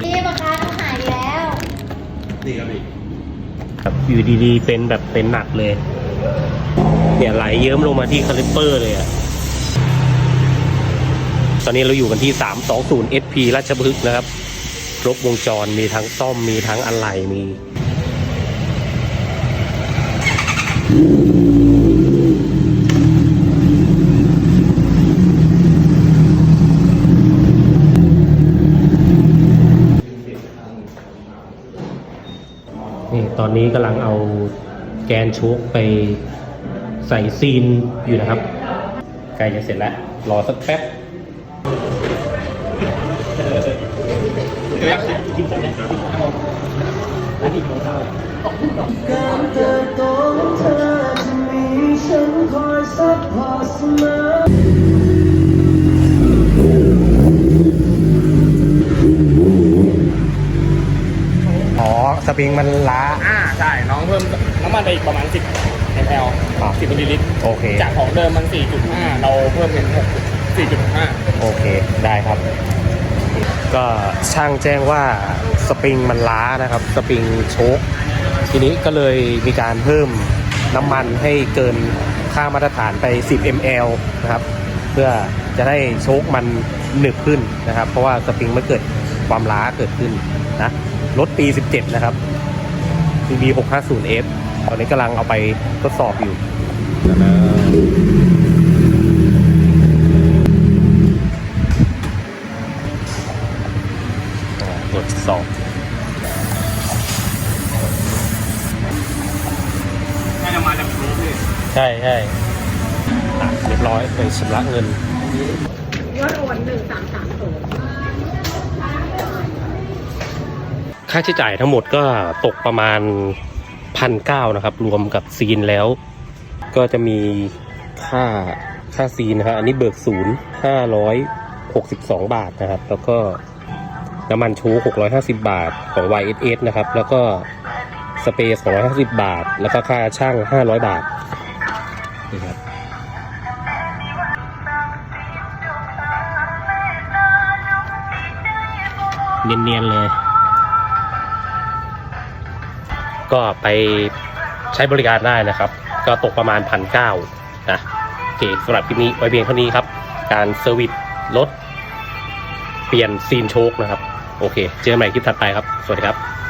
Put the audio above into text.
พี่ปากกาหนูหายแล้ว นี่ครับพี่ครับอยู่ดีๆ เป็นแบบเป็นหนักเลย เนี่ยไหลเยิ้มลงมาที่คาลิปเปอร์เลยอะตอนนี้เราอยู่กันที่ 320 SP ราชพฤกษ์นะครับ ครบวงจรมีทั้งซ่อมมีทั้งอะไหล่มี ตอนนี้กำลังเอาแกนโชกไปใส่ซีนอยู่นะครับใกล้จะเสร็จแล้ว รอสักแป๊บการเติบโตของเธอ ปริงมันล้า อ่าใช่น้องเพิ่มน้ำมันไปอีกประมาณ 10 ml ครับ 10มิลลิลิตรโอเค จากของเดิมมัน 4.5 เราเพิ่มเป็น6 4.5 โอเค ได้ครับ ก็ช่างแจ้งว่าสปริงมันล้านะครับ สปริงโชค ทีนี้ก็เลยมีการเพิ่มน้ำมันให้เกินค่ามาตรฐานไป 10 ml นะครับ เพื่อจะได้โชคมันหนึบขึ้นนะครับ เพราะว่าสปริงมันเกิด ความล้าเกิดขึ้นนะรถปี 17 นะครับ CB 650F ตอนนี้กำลังเอาไปทดสอบอยู่ตรวจสอบน่าจะมาจากโลกพี่ใช่ใช่อะเรียบร้อยไปชำระเงินยอดโอนหนึ่งสามสามศูนย์ ค่าใช้จ่ายทั้งหมดก็ตกประมาณพันเก้านะครับ รวมกับซีนแล้ว ก็จะมีค่าค่าซีนนะครับอันนี้เบิกศูนย์ห้าร้อยหกสิบสองบาทนะครับ แล้วก็น้ำมันชูหกร้อยห้าสิบาทของ YSS นะครับ แล้วก็สเปรย์สองร้อยห้าสิบาท แล้วก็ค่าช่างห้าร้อยบาทนี่ครับเนียนๆเลย ก็ไปใช้บริการได้นะครับ ก็ตกประมาณพันเก้านะโอเคสำหรับคลิปนี้ไว้เพียงเท่านี้ครับ การเซอร์วิสรถเปลี่ยนซีนโชคนะครับ โอเค เจอกันใหม่คลิปถัดไปครับ สวัสดีครับ